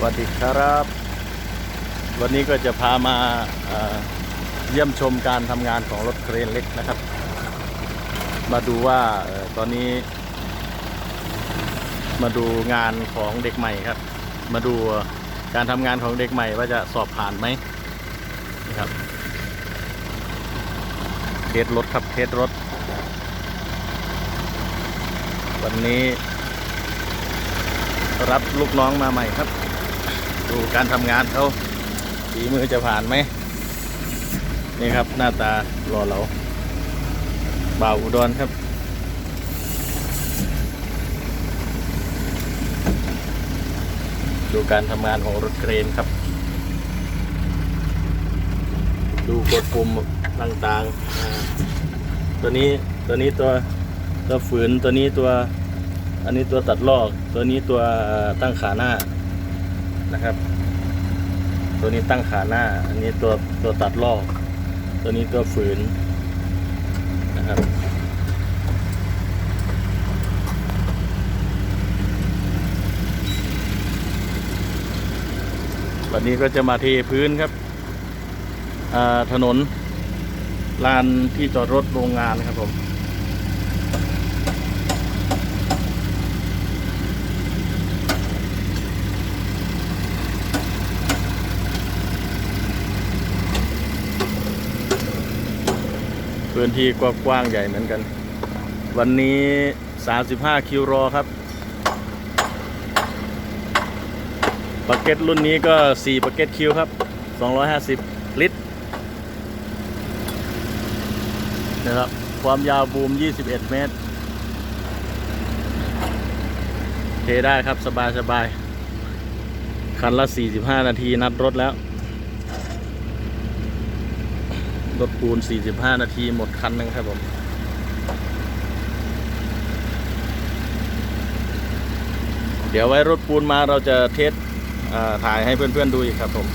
สวัสดีครับ วันนี้ก็จะพามาเยี่ยมชมการทำงานของรถเครนเล็กนะครับ มาดูว่าตอนนี้ มาดูงานของเด็กใหม่ครับ มาดูการทำงานของเด็กใหม่ว่าจะสอบผ่านไหมนะครับเทสรถครับเทสรถ วันนี้รับลูกน้องมาใหม่ครับ ดูการทำงานเขาฝีมือจะผ่านไหม นี่ครับหน้าตารอเราบ่าวอุดรครับ ดูการทำงานของรถเครนครับ ดูกดปุ่มต่างๆอ่าตัวนี้ตัวนี้ตัวตัวฝืนตัวนี้ตัว อันนี้ตัวตัดลอก ตัวนี้ตัวตั้งขาหน้า นะครับ ตัวนี้ตั้งขาหน้า อันนี้ตัวตัวตัดลอก ตัวนี้ตัวฝืนนะครับวันนี้ก็จะมาเทพื้นครับอ่าถนนลานที่จอดรถโรงงานครับผม พื้นที่กว้างใหญ่เหมือนกัน วันนี้ 35 คิวรอครับปากเก็ตรุ่นนี้ก็4ปากเก็ตคิวครับ 250 ลิตรนะครับความยาวบูม 21 เมตรเทได้ครับสบายสบายๆคันละ 45 นาทีนัดรถแล้ว รถปูน 45 นาทีหมดคันหนึงครับผมเดี๋ยวไว้รถปูนมาเราจะเทสถ่ายให้เพื่อนๆดูอีกครับผม